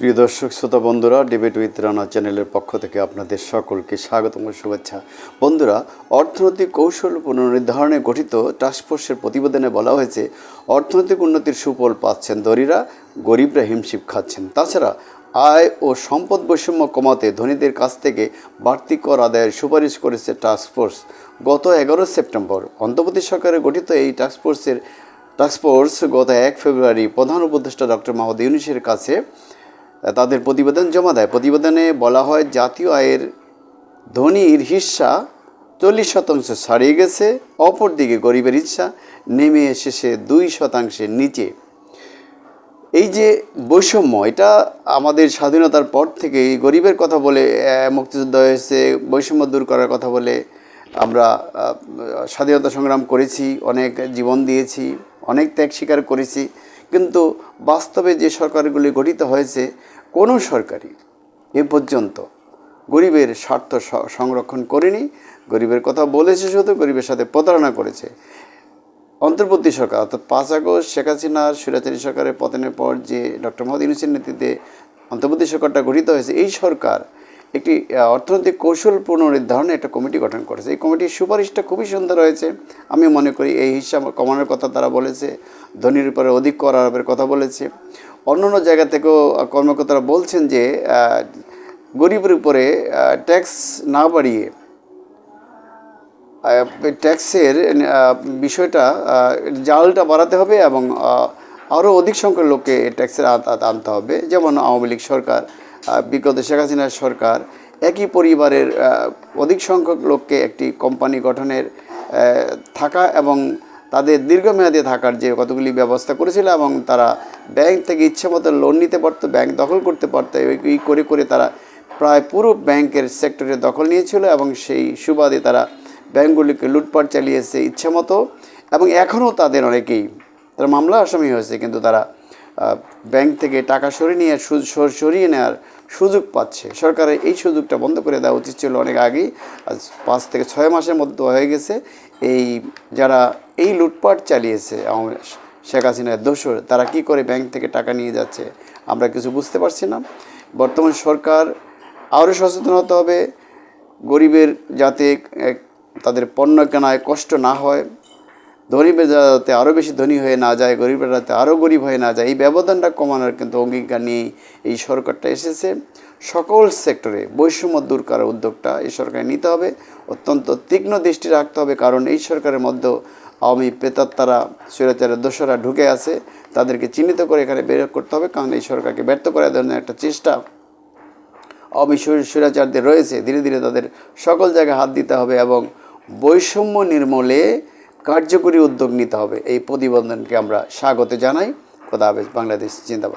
প্রিয় দর্শক, শ্রোতা বন্ধুরা ডিবেট উইথ রানা চ্যানেলের পক্ষ থেকে আপনাদের সকলকে স্বাগতম শুভেচ্ছা। বন্ধুরা, অর্থনৈতিক কৌশল পুনর্নির্ধারণে গঠিত টাস্কফোর্সের প্রতিবেদনে বলা হয়েছে, অর্থনৈতিক উন্নতির সুফল পাচ্ছেন দরিরা, গরিবরা হিমশিম খাচ্ছেন। তাছাড়া, আয় ও সম্পদ বৈষম্য কমাতে ধনীদের কাছ থেকে বাড়তি কর আদায়ের সুপারিশ করেছে টাস্কফোর্স গত এগারো সেপ্টেম্বর অন্তর্বর্তী সরকারে গঠিত এই টাস্কফোর্সের টাস্কফোর্স গত এক ফেব্রুয়ারি প্রধান উপদেষ্টা ডক্টর মাহমুদ ইউনিসের কাছে তাদের প্রতিবেদন জমা দেয়। প্রতিবেদনে বলা হয়, জাতীয় আয়ের ধনীর হিস্সা চল্লিশ শতাংশ ছাড়িয়ে গেছে, অপরদিকে গরিবের হিস্সা নেমে এসেছে দুই শতাংশের নিচে। এই যে বৈষম্য, এটা আমাদের স্বাধীনতার পর থেকে গরিবের কথা বলে মুক্তিযুদ্ধ হয়েছে, বৈষম্য দূর করার কথা বলে আমরা স্বাধীনতা সংগ্রাম করেছি, অনেক জীবন দিয়েছি, অনেক ত্যাগ স্বীকার করেছি। কিন্তু বাস্তবে যে সরকারগুলি গঠিত হয়েছে, কোনো সরকারই এ পর্যন্ত গরিবের স্বার্থ সংরক্ষণ করেনি। গরিবের কথা বলেছে শুধু, গরিবের সাথে প্রতারণা করেছে। অন্তর্বর্তী সরকার, অর্থাৎ পাঁচ আগস্ট, শেখ হাসিনার স্বৈরাচারী সরকারের পতনের পর যে ডক্টর মোহাম্মদ ইউনুসের নেতৃত্বে অন্তর্বর্তী সরকারটা গঠিত হয়েছে, এই সরকার একটি অর্থনৈতিক কৌশল পুনর্নির্ধারণে একটা কমিটি গঠন করেছে। এই কমিটির সুপারিশটা খুবই সুন্দর হয়েছে। আমি মনে করি এই হিসাব কমানোর কথা তারা বলেছে, ধনীর উপরে অধিক কর আরোপের কথা বলেছে। অন্য অন্য জায়গা থেকেও কর্মকর্তারা বলছেন যে গরিবের উপরে ট্যাক্স না বাড়িয়ে ট্যাক্সের বিষয়টা জালটা বাড়াতে হবে এবং আরও অধিক সংখ্যক লোককে ট্যাক্সের আনতে হবে। যেমন আওয়ামী লীগ সরকার বিগত শেখ হাসিনার সরকার একই পরিবারের অধিক সংখ্যক লোককে একটি কোম্পানি গঠনের থাকা এবং তাদের দীর্ঘমেয়াদে থাকার যে কতগুলি ব্যবস্থা করেছিল এবং তারা ব্যাংক থেকে ইচ্ছে মতো লোন নিতে পারতো, ব্যাংক দখল করতে পারতো এই- করে করে তারা প্রায় পুরো ব্যাংকের সেক্টরে দখল নিয়েছিল এবং সেই সুবাদে তারা ব্যাংকগুলিকে লুটপাট চালিয়েছে ইচ্ছে মতো এবং এখনও তাদের অনেকেই, তারা মামলা আসামি হয়েছে, কিন্তু তারা ব্যাংক থেকে টাকা সরিয়ে নিয়ে সরিয়ে নেওয়ার সুযোগ পাচ্ছে। সরকারের এই সুযোগটা বন্ধ করে দেওয়া উচিত ছিল অনেক আগেই। আজ পাঁচ থেকে ছয় মাসের মধ্যে হয়ে গেছে। এই যারা এই লুটপাট চালিয়েছে আওয়ামী শেখ হাসিনার দোষর, তারা কি করে ব্যাংক থেকে টাকা নিয়ে যাচ্ছে, আমরা কিছু বুঝতে পারছি না। বর্তমান সরকার আরও সচেতন হতে হবে। গরিবের যাতে তাদের পণ্য কেনায় কষ্ট না হয় ধনীবের যাতে আরও বেশি ধনী হয়ে না যায়, গরিবের যাতে আরও গরিব হয়ে না যায়, এই ব্যবধানটা কমানোর কিন্তু অঙ্গীকার নিয়ে এই সরকারটা এসেছে। সকল সেক্টরে বৈষম্য দূর করার উদ্যোগটা এই সরকার নিতে হবে। অত্যন্ত তীক্ষ্ণ দৃষ্টি রাখতে হবে, কারণ এই সরকারের মধ্যে আওয়ামী প্রেতাত্মারা স্বৈরাচারের দোষরা ঢুকে আছে। তাদেরকে চিহ্নিত করে এখানে বের করতে হবে, কারণ এই সরকারকে ব্যর্থ করার ধরনের একটা চেষ্টা অবিশ্বর স্বৈরাচারদের রয়েছে। ধীরে ধীরে তাদের সকল জায়গায় হাত দিতে হবে এবং বৈষম্য নির্মূলে কার্যকরী উদ্যোগ নিতে হবে। এই প্রতিবন্ধনকে আমরা স্বাগত জানাই। খোদা হাফেজ বাংলাদেশ জিন্দাবাদ।